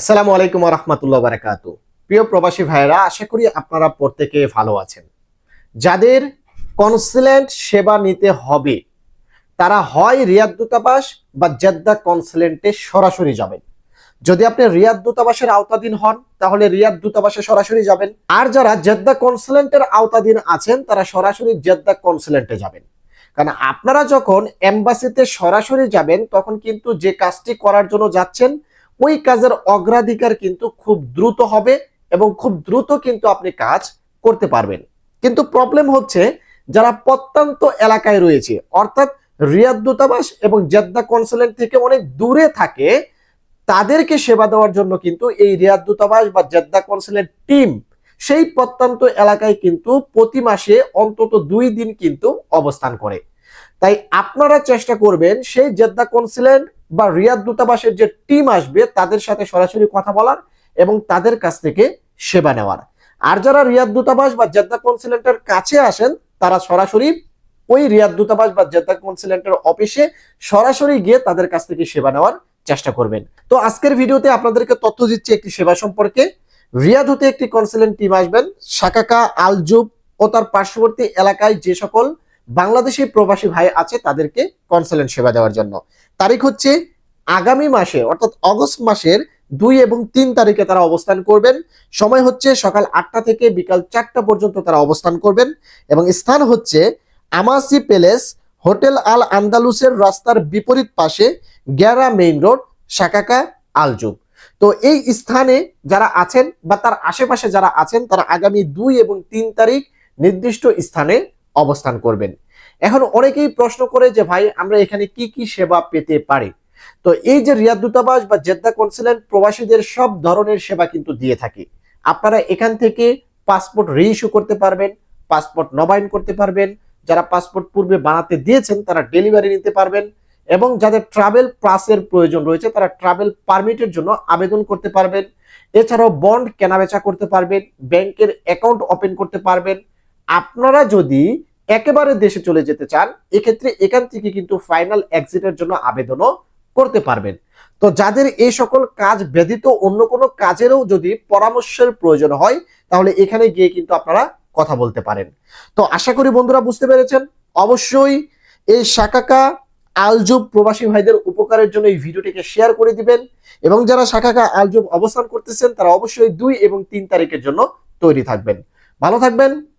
আসসালামু আলাইকুম রহমতুল্লাহ বারাকাত প্রিয় প্রবাসী ভাইয়েরা, আশা করি আপনারা প্রত্যেকে ভালো আছেন। যাদের কনসুলেন্ট সেবা নিতে হবে, তারা হয় রিয়াদ দূতাবাস বা জেদ্দা কনসুলেন্টে সরাসরি যাবেন। যদি আপনি রিয়াদ দূতাবাসের আওতাধীন হন, তাহলে রিয়াদ দূতাবাসে সরাসরি যাবেন। আর যারা জেদ্দা কনসুলেন্টের আওতাধীন আছেন, তারা সরাসরি জেদ্দা কনসুলেন্টে যাবেন। কারণ আপনারা যখন এম্বাসিতে সরাসরি যাবেন, তখন কিন্তু যে কাজটি করার জন্য যাচ্ছেন ওই কাজের অগ্রাধিকার কিন্তু খুব দ্রুত হবে এবং খুব দ্রুত কিন্তু আপনি কাজ করতে পারবেন। কিন্তু প্রবলেম হচ্ছে যারা প্রত্যন্ত এলাকায় রয়েছে, অর্থাৎ রিয়াদ দূতাবাস এবং জেদ্দা কনসুলেট থেকে অনেক দূরে থাকে, তাদেরকে সেবা দেওয়ার জন্য কিন্তু এই রিয়াদ দূতাবাস বা জেদ্দা কনসুলেট টিম সেই প্রত্যন্ত এলাকায় কিন্তু প্রতি মাসে অন্তত দুই দিন কিন্তু অবস্থান করে। তাই আপনারা চেষ্টা করবেন সেই জেদ্দা কনসুলেট বা রিয়াদ দূতাবাসের যে টিম আসবে, তাদের সাথে সরাসরি কথা বলার এবং তাদের কাছ থেকে সেবা নেওয়ার। আর যারা রিয়াদ দূতাবাস বা জেদ্দা কনসুলেন্টের কাছে আসেন, তারা সরাসরি ওই রিয়াদ দূতাবাস বা জেদ্দা কনসুলেন্টের অফিসে সরাসরি গিয়ে তাদের কাছ থেকে সেবা নেওয়ার চেষ্টা করবেন। তো আজকের ভিডিওতে আপনাদেরকে তথ্য দিচ্ছি একটি সেবা সম্পর্কে। রিয়াদ হতে একটি কনসুলেন্ট টিম আসবেন সাকাকা আলজুব ও তার পার্শ্ববর্তী এলাকায় যে সকল বাংলাদেশি প্রবাসী ভাই আছে তাদেরকে কনসালেন্ট সেবা দেওয়ার জন্য। তারিখ হচ্ছে আগামী মাসে, অর্থাৎ অগস্ট মাসের দুই এবং তিন তারিখে তারা অবস্থান করবেন। সময় হচ্ছে সকাল আটটা থেকে বিকাল চারটা পর্যন্ত তারা অবস্থান করবেন। এবং স্থান হচ্ছে আমাসি প্যালেস, হোটেল আল আন্দালুসের রাস্তার বিপরীত পাশে গ্যারা মেইন রোড শাকাকা আলজুব তো এই স্থানে যারা আছেন বা তার আশেপাশে যারা আছেন, তারা আগামী দুই এবং তিন তারিখ নির্দিষ্ট স্থানে অবস্থান করবেন। এখন অনেকেই প্রশ্ন করে যে, ভাই, আমরা এখানে কি কি সেবা পেতে পারি? তো এই যে রিয়াদ দূতাবাস বা জেদ্দা কনসুলেট প্রবাসীদের সব ধরনের সেবা কিন্তু দিয়ে থাকে। আপনারা এখান থেকে পাসপোর্ট রিইস্যু করতে পারবেন, পাসপোর্ট নবায়ন করতে পারবেন, যারা পাসপোর্ট পূর্বে বানাতে দিয়েছেন তারা ডেলিভারি নিতে পারবেন এবং যাদের ট্রাভেল পাসের প্রয়োজন রয়েছে তারা ট্রাভেল পারমিটের জন্য আবেদন করতে পারবেন। এছাড়াও বন্ড কেনাবেচা করতে পারবেন ব্যাংকের অ্যাকাউন্ট ওপেন করতে পারবেন আপনারা যদি একেবারে দেশে চলে যেতে চান, এক্ষেত্রে এখান থেকে কিন্তু ফাইনাল এক্সিটের জন্য আবেদনও করতে পারবেন। তো যাদের এই সকল কাজ ব্যতীত অন্য কোনো কাজেরও যদি পরামর্শের প্রয়োজন হয়, তাহলে এখানে গিয়ে কিন্তু আপনারা কথা বলতে পারেন। তো আশা করি বন্ধুরা বুঝতে পেরেছেন। অবশ্যই এই শাকাকা আলজুব প্রবাসী ভাইদের উপকারের জন্য এই ভিডিওটিকে শেয়ার করে দিবেন এবং যারা শাখাকা আলজুব অবস্থান করতেছেন, তারা অবশ্যই দুই এবং তিন তারিখের জন্য তৈরি থাকবেন। ভালো থাকবেন।